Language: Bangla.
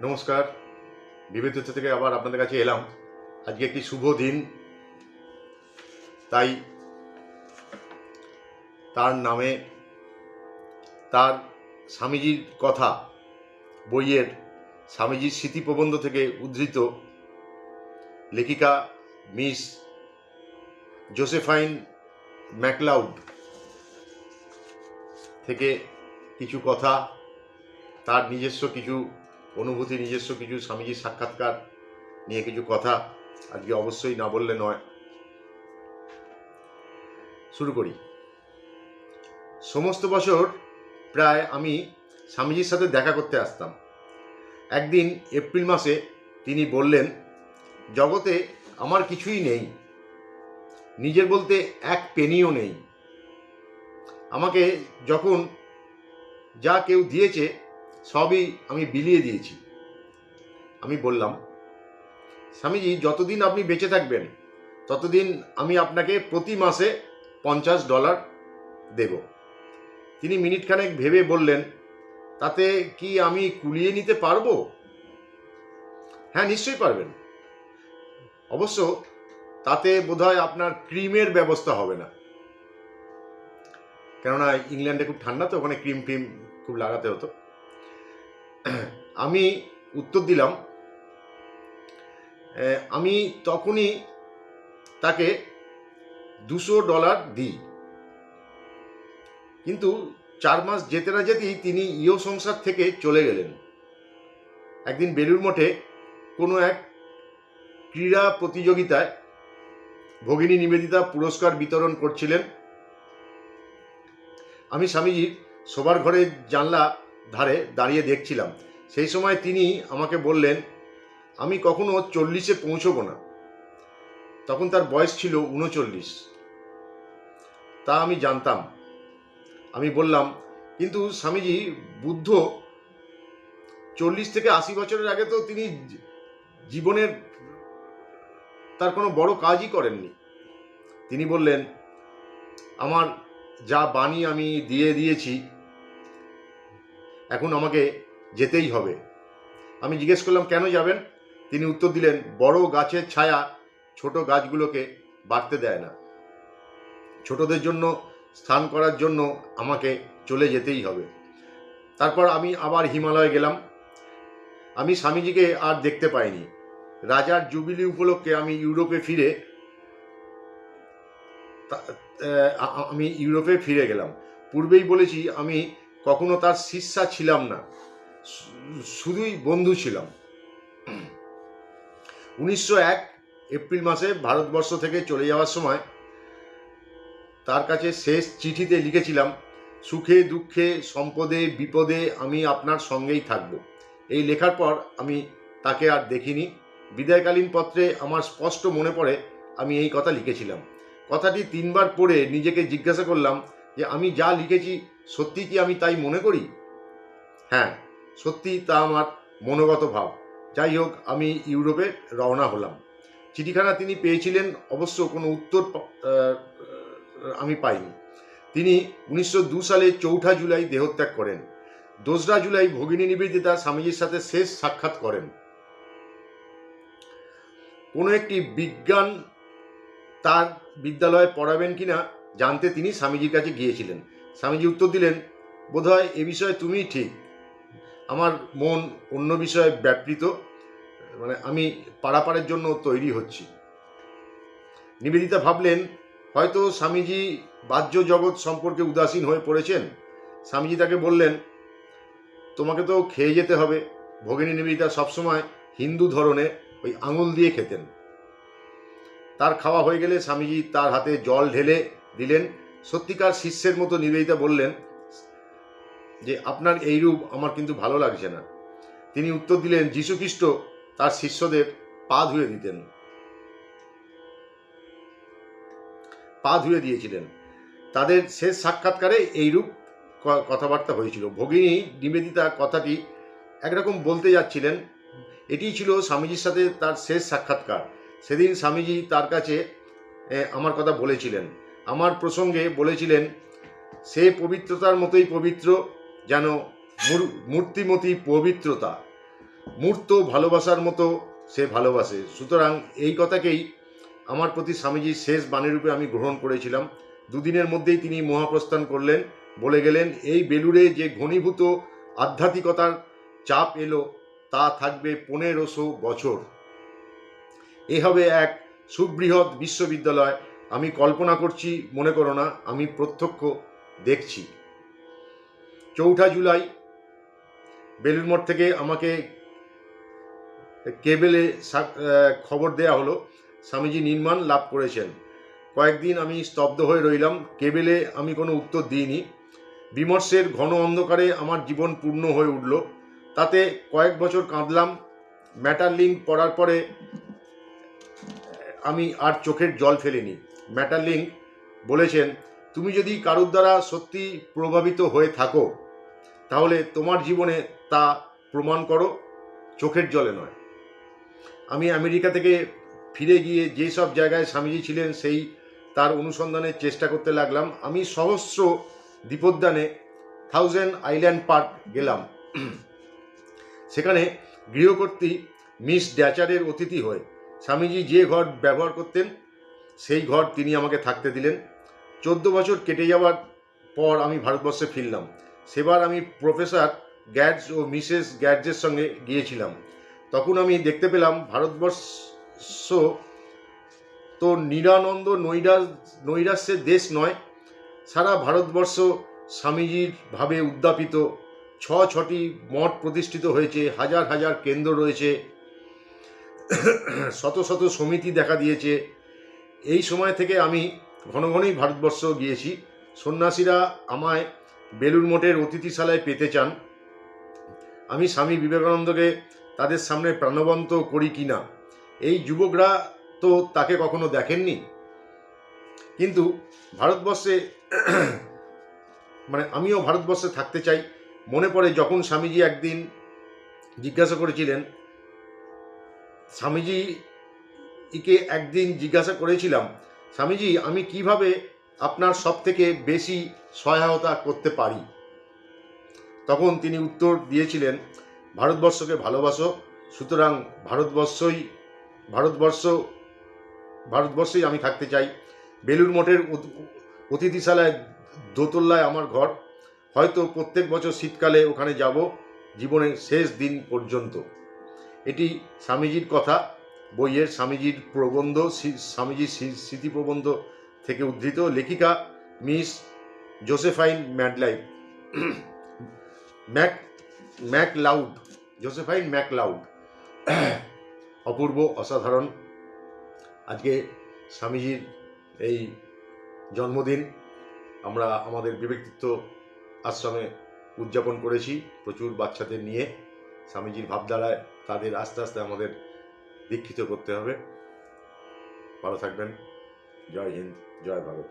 নমস্কার। বিবেক থেকে আবার আপনাদের কাছে এলাম। আজকে একটি শুভ দিন। তাই তার নামে তার স্বামীজির কথা বইয়ের স্বামীজির স্মৃতি প্রবন্ধ থেকে উদ্ধৃত লেখিকা মিস জোসেফাইন ম্যাকলাউড থেকে কিছু কথা, তার নিজস্ব কিছু অনুভূতি, নিজস্ব কিছু, স্বামীজির সাক্ষাৎকার নিয়ে কিছু কথা আজকে অবশ্যই না বললে নয়। শুরু করি। সমস্ত বছর প্রায় আমি স্বামীজির সাথে দেখা করতে আসতাম। একদিন এপ্রিল মাসে তিনি বললেন, জগতে আমার কিছুই নেই। নিজের বলতে এক পেনিও নেই। আমাকে যখন যা কেউ দিয়েছে সবই আমি বিলিয়ে দিয়েছি। আমি বললাম, স্বামীজি, যতদিন আপনি বেঁচে থাকবেন, ততদিন আমি আপনাকে প্রতি মাসে পঞ্চাশ ডলার দেব। তিনি মিনিটখানেক ভেবে বললেন, তাতে কি আমি কুলিয়ে নিতে পারব? হ্যাঁ নিশ্চয়ই পারবেন। অবশ্য তাতে বোধহয় আপনার ক্রিমের ব্যবস্থা হবে না। কেননা, ইংল্যান্ডে খুব ঠান্ডা, তো ওখানে ক্রিম ট্রিম খুব লাগাতে হতো। আমি উত্তর দিলাম। আমি তখনই তাকে দুশো ডলার দিই। কিন্তু চার মাস যেতে না যেতেই তিনি ইও সংসার থেকে চলে গেলেন। একদিন বেলুর মঠে কোনো এক ক্রীড়া প্রতিযোগিতায় ভগিনী নিবেদিতা পুরস্কার বিতরণ করছিলেন। আমি স্বামীজির শোবার ঘরের জানলা ধারে দাঁড়িয়ে দেখছিলাম। সেই সময় তিনি আমাকে বললেন, আমি কখনো চল্লিশে পৌঁছবো না। তখন তার বয়স ছিল উনচল্লিশ। তা আমি জানতাম। আমি বললাম, কিন্তু স্বামীজি, বুদ্ধ, চল্লিশ থেকে আশি বছরের আগে তো তিনি জীবনের তার কোনো বড় কাজই করেননি। তিনি বললেন, আমার যা বাণী আমি দিয়ে দিয়েছি এখন আমাকে যেতেই হবে। আমি জিজ্ঞেস করলাম, কেন যাবেন? তিনি উত্তর দিলেন, বড় গাছের ছায়া ছোট গাছগুলোকে বাড়তে দেয় না। ছোটদের জন্য স্থান করার জন্য আমাকে চলে যেতেই হবে। তারপর আমি আবার হিমালয়ে গেলাম। আমি স্বামীজিকে আর দেখতে পাইনি। রাজার জুবিলি উপলক্ষে আমি ইউরোপে ফিরে আমি ইউরোপে ফিরে গেলাম। পূর্বেই বলেছি, আমি কখনো তার শিষ্যা ছিলাম না। শুধুই বন্ধু ছিলাম। উনিশশো এক এপ্রিল মাসে ভারতবর্ষ থেকে চলে যাওয়ার সময় তার কাছে শেষ চিঠিতে লিখেছিলাম, সুখে, দুঃখে, সম্পদে, বিপদে আমি আপনার সঙ্গেই থাকব। এই লেখার পর আমি তাকে আর দেখিনি। বিদায়কালীন পত্রে আমার স্পষ্ট মনে পড়ে, আমি এই কথা লিখেছিলাম। কথাটি তিনবার পড়ে নিজেকে জিজ্ঞাসা করলাম যে আমি যা লিখেছি, সত্যি কি আমি তাই মনে করি? হ্যাঁ সত্যি তা আমার মনোগত ভাব। যাই হোক, আমি ইউরোপে রওনা হলাম। চিঠিখানা তিনি পেয়েছিলেন, অবশ্য কোনো উত্তর আমি পাইনি। তিনি উনিশশো সালে চৌঠা জুলাই দেহত্যাগ করেন। দোসরা জুলাই ভগিনী নিবেদিতা স্বামীজির সাথে শেষ সাক্ষাৎ করেন। কোনো একটি বিজ্ঞান তার বিদ্যালয়ে পড়াবেন কিনা জানতে তিনি স্বামীজির কাছে গিয়েছিলেন। স্বামীজি উত্তর দিলেন, বোধহয় এ বিষয়ে তুমিই ঠিক। আমার মন অন্য বিষয়ে ব্যাপৃত মানে আমি পারাপারের জন্য তৈরি হচ্ছি। নিবেদিতা ভাবলেন, হয়তো স্বামীজি বাহ্য জগৎ সম্পর্কে উদাসীন হয়ে পড়েছেন? স্বামীজি তাকে বললেন, তোমাকে তো খেয়ে যেতে হবে। ভগিনী নিবেদিতা সবসময় হিন্দু ধরনের ওই আঙুল দিয়ে খেতেন। তার খাওয়া হয়ে গেলে স্বামীজি তার হাতে জল ঢেলে দিলেন, সত্যিকার শিষ্যের মতো নিবেদিতা বললেন, যে আপনার এই রূপ আমার কিন্তু ভালো লাগছে না। তিনি উত্তর দিলেন, যীশুখ্রিস্ট তার শিষ্যদের পা ধুয়ে দিতেন। পা ধুয়ে দিয়েছিলেন। তাদের শেষ সাক্ষাৎকারে এইরূপ কথাবার্তা হয়েছিল। ভগিনী নিবেদিতা কথাটি একরকম বলতে যাচ্ছিলেন এটিই ছিল স্বামীজির সাথে তার শেষ সাক্ষাৎকার। সেদিন স্বামীজি তার কাছে আমার কথা বলেছিলেন। আমার প্রসঙ্গে বলেছিলেন, সে পবিত্রতার মতোই পবিত্র যেন মূর- মূর্তিমতী পবিত্রতা। মূর্ত ভালোবাসার মতো সে ভালোবাসে। সুতরাং এই কথাকেই আমার প্রতি স্বামীজির শেষ বাণীরূপে আমি গ্রহণ করেছিলাম। দুদিনের মধ্যেই তিনি মহাপ্রস্থান করলেন, বলে গেলেন, এই বেলুড়ে যে ঘনীভূত আধ্যাত্মিকতার চাপ এলো, তা থাকবে পনেরোশো বছর। এ হবে এক সুবৃহৎ বিশ্ববিদ্যালয়। আমি কল্পনা করছি, মনে করো না, আমি প্রত্যক্ষ দেখছি। চৌঠা জুলাই বেলুর মঠ থেকে আমাকে কেবেলে খবর দেয়া হলো। স্বামীজি নির্মাণ লাভ করেছেন। কয়েকদিন আমি স্তব্ধ হয়ে রইলাম। কেবেলে আমি কোনো উত্তর দিইনি। বিমর্ষের ঘন অন্ধকারে আমার জীবন পূর্ণ হয়ে উঠল। তাতে কয়েক বছর কাঁদলাম। ম্যাটার লিঙ্ক পড়ার পরে আমি আর চোখের জল ফেলিনি। ম্যাটার লিঙ্ক বলেছেন, তুমি যদি কারোর দ্বারা সত্যি প্রভাবিত হয়ে থাকো, তাহলে তোমার জীবনে তা প্রমাণ করো, চোখের জলে নয়। আমি আমেরিকা থেকে ফিরে গিয়ে যেসব জায়গায় স্বামীজি ছিলেন, সেই তার অনুসন্ধানের চেষ্টা করতে লাগলাম। আমি সহস্র দ্বীপোদ্যানে থাউজেন্ড আইল্যান্ড পার্ক গেলাম। সেখানে গৃহকর্ত্রী মিস ড্যাচারের অতিথি হয়ে স্বামীজি যে ঘর ব্যবহার করতেন সেই ঘর তিনি আমাকে থাকতে দিলেন। চোদ্দ বছর কেটে যাওয়ার পর আমি ভারতবর্ষে ফিরলাম। সেবার আমি প্রফেসর গ্যাডস ও মিসেস গ্যাডসের সঙ্গে গিয়েছিলাম। তখন আমি দেখতে পেলাম, ভারতবর্ষ তো নিরানন্দ নৈরা নৈরাশ্যের দেশ নয়। সারা ভারতবর্ষ স্বামীজির ভাবে উদ্যাপিত। ছ ছটি মঠ প্রতিষ্ঠিত হয়েছে, হাজার হাজার কেন্দ্র রয়েছে। শত শত সমিতি দেখা দিয়েছে। এই সময় থেকে আমি ঘন ঘনই ভারতবর্ষ গিয়েছি। সন্ন্যাসীরা আমায় বেলুর মঠের অতিথিশালায় পেতে চান। আমি স্বামী বিবেকানন্দকে তাদের সামনে প্রাণবন্ত করি কি না? এই যুবকরা তো তাকে কখনো দেখেননি। কিন্তু ভারতবর্ষে মানে আমিও ভারতবর্ষে থাকতে চাই। মনে পড়ে যখন স্বামীজি একদিন জিজ্ঞাসা করেছিলেন, স্বামীজি ইকে একদিন জিজ্ঞাসা করেছিলাম, স্বামীজি, আমি কীভাবে আপনার সব থেকে বেশি সহায়তা করতে পারি? তখন তিনি উত্তর দিয়েছিলেন, ভারতবর্ষকে ভালোবাসো, সুতরাং ভারতবর্ষই, ভারতবর্ষ, ভারতবর্ষেই আমি থাকতে চাই। বেলুর মঠের অতিথিশালায় দোতলায় আমার ঘর। হয়তো প্রত্যেক বছর শীতকালে ওখানে যাব, জীবনের শেষ দিন পর্যন্ত। এটি স্বামীজির কথা। বইয়ের স্বামীজির প্রবন্ধ স্বামীজির স্মৃ- স্মৃতি প্রবন্ধ থেকে উদ্ধৃত লেখিকা মিস জোসেফাইন ম্যাডলাইভ। Mac MacLeod Josephine MacLeod অপূর্ব, অসাধারণ। আজকে স্বামীজির এই জন্মদিন আমরা আমাদের বিবেকতীর্থ আশ্রমে উদযাপন করেছি প্রচুর বাচ্চাদের নিয়ে। স্বামীজির ভাবধারায় তাদের আস্তে আস্তে আমাদের দীক্ষিত করতে হবে। ভালো থাকবেন। জয় হিন্দ জয় ভারত।